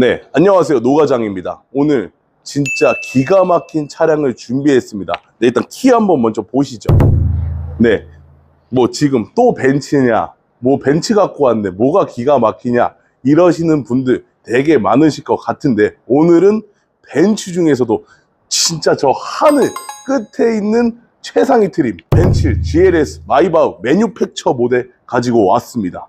네, 안녕하세요. 노과장입니다. 오늘 진짜 기가 막힌 차량을 준비했습니다. 네, 일단 키 한번 먼저 보시죠. 네, 뭐 지금 또 벤츠냐, 뭐 벤츠 갖고 왔네, 뭐가 기가 막히냐, 이러시는 분들 되게 많으실 것 같은데, 오늘은 벤츠 중에서도 진짜 저 하늘 끝에 있는 최상위 트림, 벤츠 GLS 마이바흐 매뉴팩처 모델 가지고 왔습니다.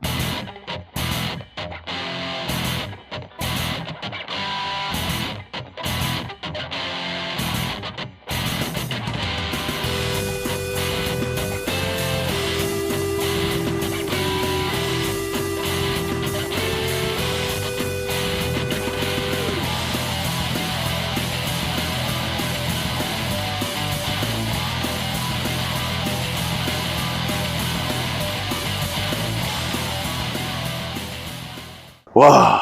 와,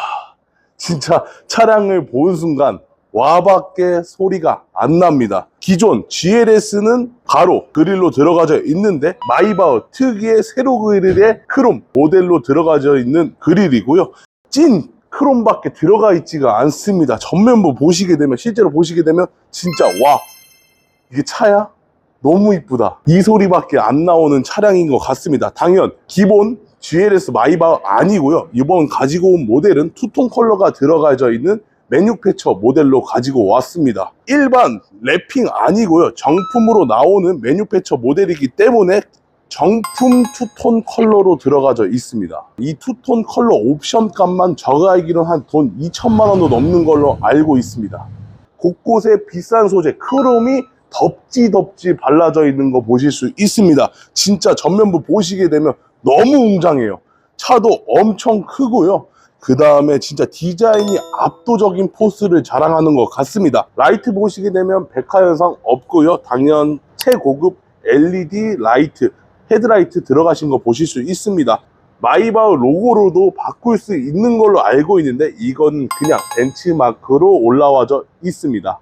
진짜 차량을 본 순간 와밖에 소리가 안 납니다. 기존 GLS는 가로 그릴로 들어가져 있는데 마이바흐 특유의 세로 그릴의 크롬 모델로 들어가져 있는 그릴이고요. 찐 크롬밖에 들어가 있지가 않습니다. 전면부 보시게 되면 실제로 보시게 되면 진짜 와 이게 차야? 너무 이쁘다. 이 소리밖에 안 나오는 차량인 것 같습니다. 당연 기본 GLS 마이바 아니고요. 이번 가지고 온 모델은 투톤 컬러가 들어가져 있는 매뉴페처 모델로 가지고 왔습니다. 일반 랩핑 아니고요. 정품으로 나오는 매뉴페처 모델이기 때문에 정품 투톤 컬러로 들어가져 있습니다. 이 투톤 컬러 옵션 값만 저가 알기로는 한돈 2천만 원도 넘는 걸로 알고 있습니다. 곳곳에 비싼 소재 크롬이 덥지 덥지 발라져 있는 거 보실 수 있습니다. 진짜 전면부 보시게 되면 너무 웅장해요. 차도 엄청 크고요. 그 다음에 진짜 디자인이 압도적인 포스를 자랑하는 것 같습니다. 라이트 보시게 되면 백화 현상 없고요. 당연 최고급 LED 라이트, 헤드라이트 들어가신 거 보실 수 있습니다. 마이바흐 로고로도 바꿀 수 있는 걸로 알고 있는데 이건 그냥 벤츠마크로 올라와져 있습니다.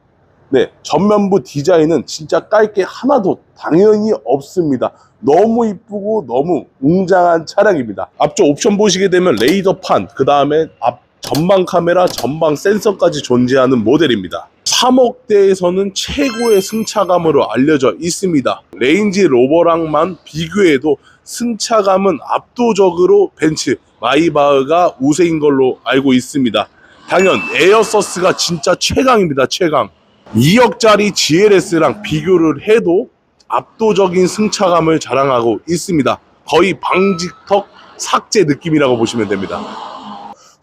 네, 전면부 디자인은 진짜 깔 게 하나도 당연히 없습니다. 너무 이쁘고 너무 웅장한 차량입니다. 앞쪽 옵션 보시게 되면 레이더판, 그 다음에 앞 전방 카메라, 전방 센서까지 존재하는 모델입니다. 3억대에서는 최고의 승차감으로 알려져 있습니다. 레인지 로버랑만 비교해도 승차감은 압도적으로 벤츠 마이바흐가 우세인 걸로 알고 있습니다. 당연 에어서스가 진짜 최강입니다. 최강. 2억짜리 GLS랑 비교를 해도 압도적인 승차감을 자랑하고 있습니다. 거의 방직턱 삭제 느낌이라고 보시면 됩니다.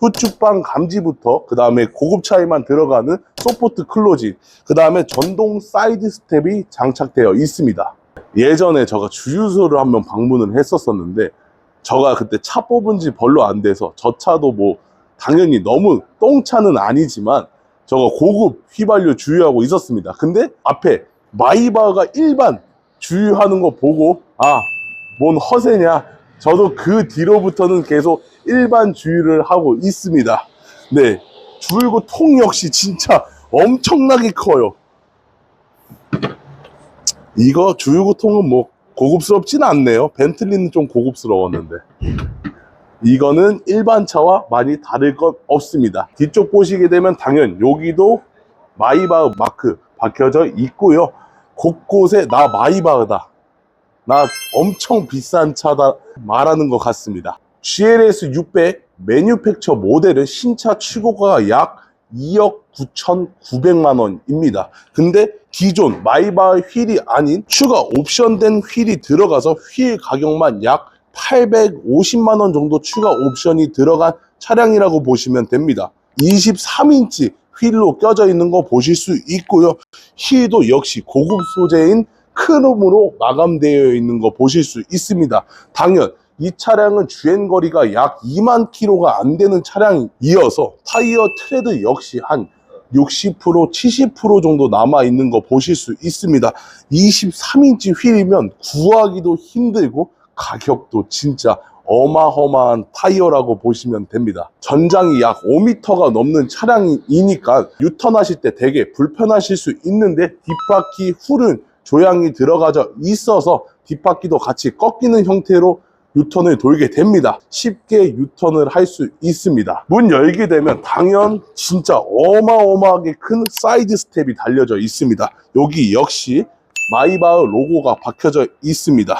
후축방 감지부터 그 다음에 고급 차에만 들어가는 소포트 클로징 그 다음에 전동 사이드 스텝이 장착되어 있습니다. 예전에 제가 주유소를 한번 방문을 했었었는데 제가 그때 차 뽑은 지 별로 안 돼서 저 차도 뭐 당연히 너무 똥차는 아니지만 저거 고급 휘발유 주유하고 있었습니다. 근데 앞에 마이바흐가 일반 주유하는 거 보고 아, 뭔 허세냐. 저도 그 뒤로부터는 계속 일반 주유를 하고 있습니다. 네. 줄고 통 역시 진짜 엄청나게 커요. 이거 주유구통은 뭐 고급스럽진 않네요. 벤틀리는 좀 고급스러웠는데. 이거는 일반 차와 많이 다를 것 없습니다. 뒤쪽 보시게 되면 당연 여기도 마이바흐 마크 박혀져 있고요. 곳곳에 나 마이바흐다. 나 엄청 비싼 차다 말하는 것 같습니다. GLS 600 매뉴팩처 모델은 신차 취고가가 약 2억 9,900만 원입니다. 근데 기존 마이바흐 휠이 아닌 추가 옵션된 휠이 들어가서 휠 가격만 약 850만 원 정도 추가 옵션이 들어간 차량이라고 보시면 됩니다. 23인치 휠로 껴져 있는 거 보실 수 있고요. 휠도 역시 고급 소재인 크롬으로 마감되어 있는 거 보실 수 있습니다. 당연 이 차량은 주행거리가 약 2만 킬로가 안 되는 차량이어서 타이어 트레드 역시 한 60% 70% 정도 남아 있는 거 보실 수 있습니다. 23인치 휠이면 구하기도 힘들고 가격도 진짜 어마어마한 타이어라고 보시면 됩니다. 전장이 약 5m가 넘는 차량이니까 유턴하실 때 되게 불편하실 수 있는데 뒷바퀴 훌은 조향이 들어가져 있어서 뒷바퀴도 같이 꺾이는 형태로 유턴을 돌게 됩니다. 쉽게 유턴을 할 수 있습니다. 문 열게 되면 당연 진짜 어마어마하게 큰 사이드 스텝이 달려져 있습니다. 여기 역시 마이바흐 로고가 박혀져 있습니다.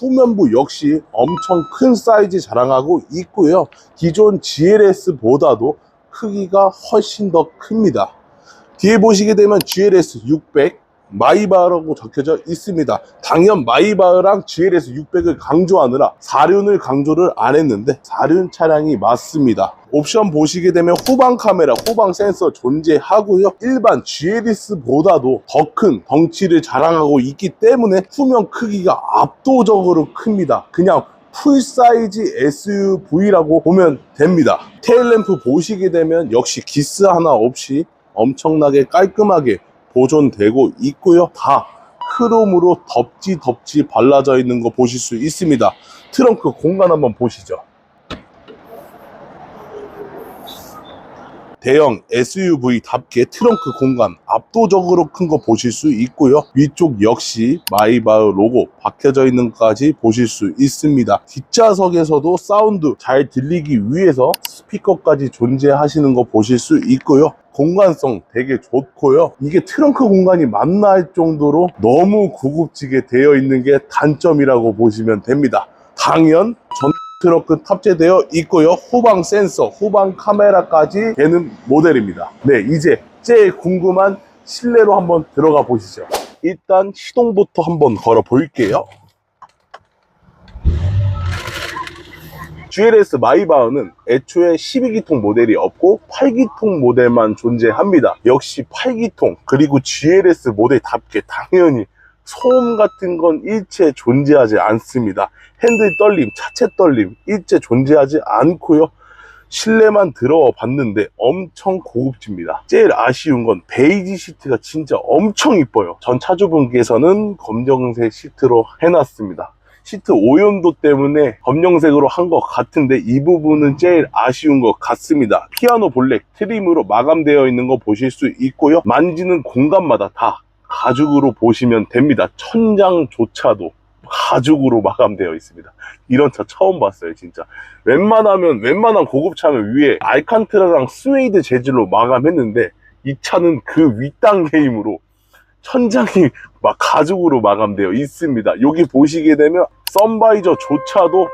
후면부 역시 엄청 큰 사이즈 자랑하고 있고요. 기존 GLS보다도 크기가 훨씬 더 큽니다. 뒤에 보시게 되면 GLS 600 마이바흐라고 적혀져 있습니다. 당연 마이바흐랑 GLS 600을 강조하느라 4륜을 강조를 안 했는데 4륜 차량이 맞습니다. 옵션 보시게 되면 후방 카메라, 후방 센서 존재하고요. 일반 GLS보다도 더 큰 덩치를 자랑하고 있기 때문에 후면 크기가 압도적으로 큽니다. 그냥 풀사이즈 SUV라고 보면 됩니다. 테일램프 보시게 되면 역시 기스 하나 없이 엄청나게 깔끔하게 보존되고 있고요. 다 크롬으로 덥지 덥지 발라져 있는 거 보실 수 있습니다. 트렁크 공간 한번 보시죠. 대형 SUV답게 트렁크 공간 압도적으로 큰 거 보실 수 있고요. 위쪽 역시 마이바흐 로고 박혀져 있는 것까지 보실 수 있습니다. 뒷좌석에서도 사운드 잘 들리기 위해서 스피커까지 존재하시는 거 보실 수 있고요. 공간성 되게 좋고요. 이게 트렁크 공간이 맞나 할 정도로 너무 고급지게 되어 있는 게 단점이라고 보시면 됩니다. 당연 전 트렁크 탑재되어 있고요. 후방 센서, 후방 카메라까지 되는 모델입니다. 네, 이제 제일 궁금한 실내로 한번 들어가 보시죠. 일단 시동부터 한번 걸어 볼게요. GLS 마이바흐는 애초에 12기통 모델이 없고 8기통 모델만 존재합니다. 역시 8기통 그리고 GLS 모델답게 당연히 소음 같은 건 일체 존재하지 않습니다. 핸들 떨림, 차체 떨림 일체 존재하지 않고요. 실내만 들어와 봤는데 엄청 고급집니다. 제일 아쉬운 건 베이지 시트가 진짜 엄청 이뻐요. 전 차주분께서는 검정색 시트로 해놨습니다. 시트 오염도 때문에 검정색으로 한 것 같은데 이 부분은 제일 아쉬운 것 같습니다. 피아노 블랙 트림으로 마감되어 있는 거 보실 수 있고요. 만지는 공간마다 다 가죽으로 보시면 됩니다. 천장조차도 가죽으로 마감되어 있습니다. 이런 차 처음 봤어요, 진짜. 웬만하면, 웬만한 고급차는 위에 알칸트라랑 스웨이드 재질로 마감했는데, 이 차는 그 윗단계 힘으로 천장이 막 가죽으로 마감되어 있습니다. 여기 보시게 되면 썬바이저조차도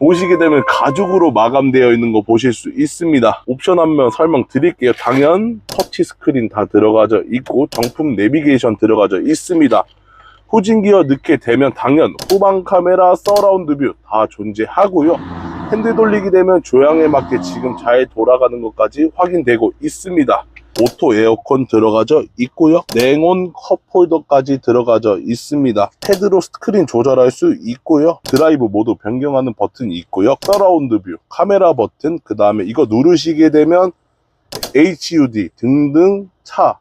보시게 되면 가죽으로 마감되어 있는 거 보실 수 있습니다. 옵션 한번 설명 드릴게요. 당연 터치 스크린 다 들어가져 있고 정품 내비게이션 들어가져 있습니다. 후진 기어 넣게 되면 당연 후방 카메라, 서라운드 뷰 다 존재하고요. 핸들 돌리게 되면 조향에 맞게 지금 잘 돌아가는 것까지 확인되고 있습니다. 오토 에어컨 들어가져 있고요. 냉온 컵홀더까지 들어가져 있습니다. 헤드로 스크린 조절할 수 있고요. 드라이브 모드 변경하는 버튼이 있고요. 서라운드 뷰, 카메라 버튼, 그 다음에 이거 누르시게 되면 HUD 등등 차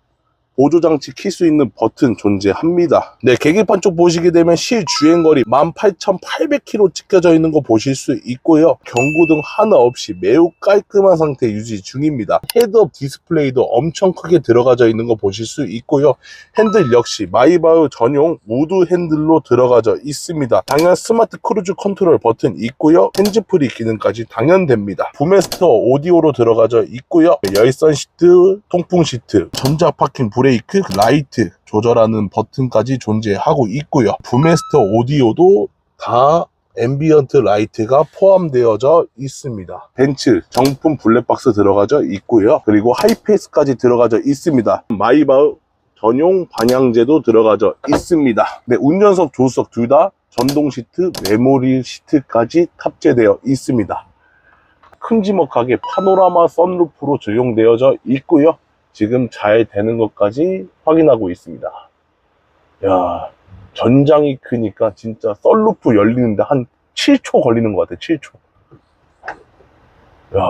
보조장치 킬 수 있는 버튼 존재합니다. 네, 계기판 쪽 보시게 되면 실 주행거리 18,800km 찍혀져 있는 거 보실 수 있고요. 경고등 하나 없이 매우 깔끔한 상태 유지 중입니다. 헤드업 디스플레이도 엄청 크게 들어가져 있는 거 보실 수 있고요. 핸들 역시 마이바흐 전용 우드 핸들로 들어가져 있습니다. 당연 스마트 크루즈 컨트롤 버튼 있고요. 핸즈프리 기능까지 당연됩니다. 부메스터 오디오로 들어가져 있고요. 열선 시트, 통풍 시트, 전자 파킹 브레이크, 라이트 조절하는 버튼까지 존재하고 있고요. 부메스터 오디오도 다 앰비언트 라이트가 포함되어져 있습니다. 벤츠 정품 블랙박스 들어가져 있고요. 그리고 하이패스까지 들어가져 있습니다. 마이바흐 전용 방향제도 들어가져 있습니다. 네, 운전석, 조수석 둘 다 전동 시트, 메모리 시트까지 탑재되어 있습니다. 큼지막하게 파노라마 썬루프로 적용되어져 있고요. 지금 잘 되는 것까지 확인하고 있습니다. 야, 전장이 크니까 진짜 썬루프 열리는데 한 7초 걸리는 것 같아, 7초. 야,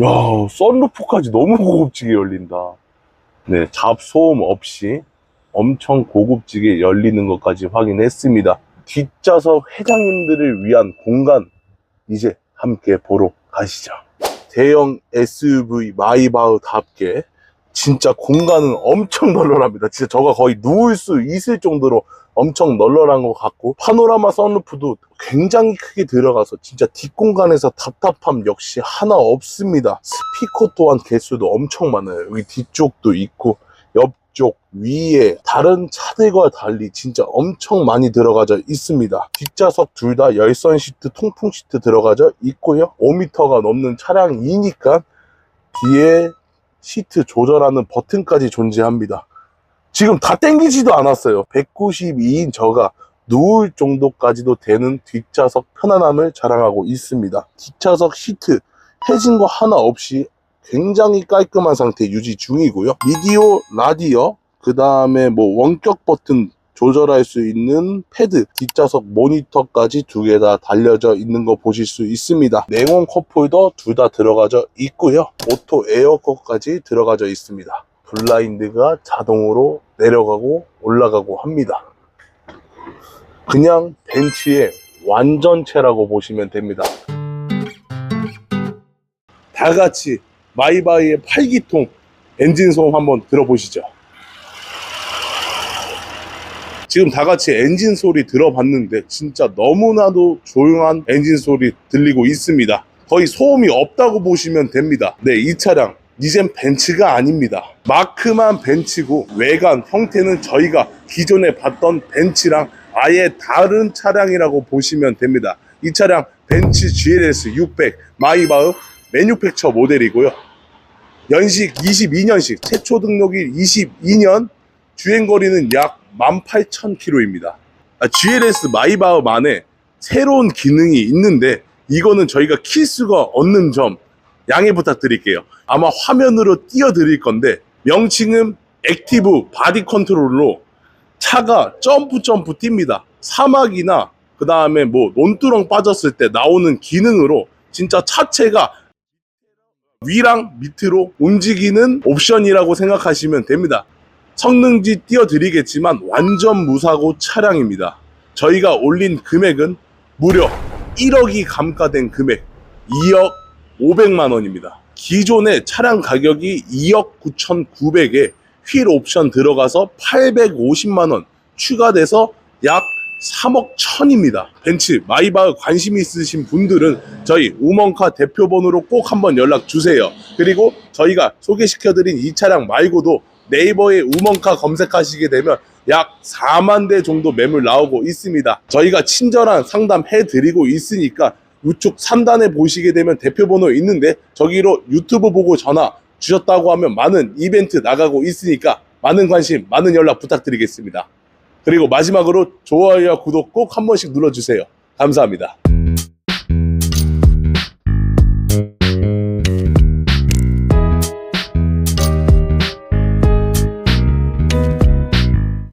야, 썬루프까지 너무 고급지게 열린다. 네, 잡소음 없이 엄청 고급지게 열리는 것까지 확인했습니다. 뒷좌석 회장님들을 위한 공간 이제 함께 보러 가시죠. 대형 SUV 마이바흐답게 진짜 공간은 엄청 널널합니다. 진짜 저가 거의 누울 수 있을 정도로 엄청 널널한 것 같고 파노라마 선루프도 굉장히 크게 들어가서 진짜 뒷공간에서 답답함 역시 하나 없습니다. 스피커 또한 개수도 엄청 많아요. 여기 뒤쪽도 있고 옆 쪽 위에 다른 차들과 달리 진짜 엄청 많이 들어가져 있습니다. 뒷좌석 둘 다 열선 시트, 통풍 시트 들어가져 있고요. 5m가 넘는 차량이니까 뒤에 시트 조절하는 버튼까지 존재합니다. 지금 다 땡기지도 않았어요. 192인 저가 누울 정도까지도 되는 뒷좌석 편안함을 자랑하고 있습니다. 뒷좌석 시트 해진 거 하나 없이 굉장히 깔끔한 상태 유지 중이고요. 미디어, 라디오, 그 다음에 뭐 원격 버튼 조절할 수 있는 패드, 뒷좌석 모니터까지 두 개 다 달려져 있는 거 보실 수 있습니다. 냉온 컵홀더 둘 다 들어가져 있고요. 오토 에어컨까지 들어가져 있습니다. 블라인드가 자동으로 내려가고 올라가고 합니다. 그냥 벤츠의 완전체라고 보시면 됩니다. 다 같이 마이바이의 8기통 엔진 소음 한번 들어보시죠. 지금 다 같이 엔진 소리 들어봤는데 진짜 너무나도 조용한 엔진 소리 들리고 있습니다. 거의 소음이 없다고 보시면 됩니다. 네, 이 차량 이젠 벤츠가 아닙니다. 마크만 벤츠고 외관 형태는 저희가 기존에 봤던 벤츠랑 아예 다른 차량이라고 보시면 됩니다. 이 차량 벤츠 GLS 600 마이바흐 매뉴팩처 모델이고요. 연식 22년식, 최초 등록일 22년, 주행거리는 약 18,000km입니다. GLS 마이바흐만의 새로운 기능이 있는데 이거는 저희가 킬 수가 없는 점 양해 부탁드릴게요. 아마 화면으로 띄워드릴 건데 명칭은 액티브 바디 컨트롤로 차가 점프 점프 뜁니다. 사막이나 그 다음에 뭐 논두렁 빠졌을 때 나오는 기능으로 진짜 차체가 위랑 밑으로 움직이는 옵션이라고 생각하시면 됩니다. 성능지 띄워드리겠지만 완전 무사고 차량입니다. 저희가 올린 금액은 무려 1억이 감가된 금액 2억 500만 원입니다. 기존의 차량 가격이 2억 9,900에 휠 옵션 들어가서 850만 원 추가돼서 약 3억 1000입니다. 벤츠 마이바흐 관심 있으신 분들은 저희 우먼카 대표 번호로 꼭 한번 연락 주세요. 그리고 저희가 소개시켜드린 이 차량 말고도 네이버에 우먼카 검색하시게 되면 약 4만 대 정도 매물 나오고 있습니다. 저희가 친절한 상담 해 드리고 있으니까 우측 3단에 보시게 되면 대표 번호 있는데 저기로 유튜브 보고 전화 주셨다고 하면 많은 이벤트 나가고 있으니까 많은 관심, 많은 연락 부탁드리겠습니다. 그리고 마지막으로 좋아요와 구독 꼭 한 번씩 눌러주세요. 감사합니다.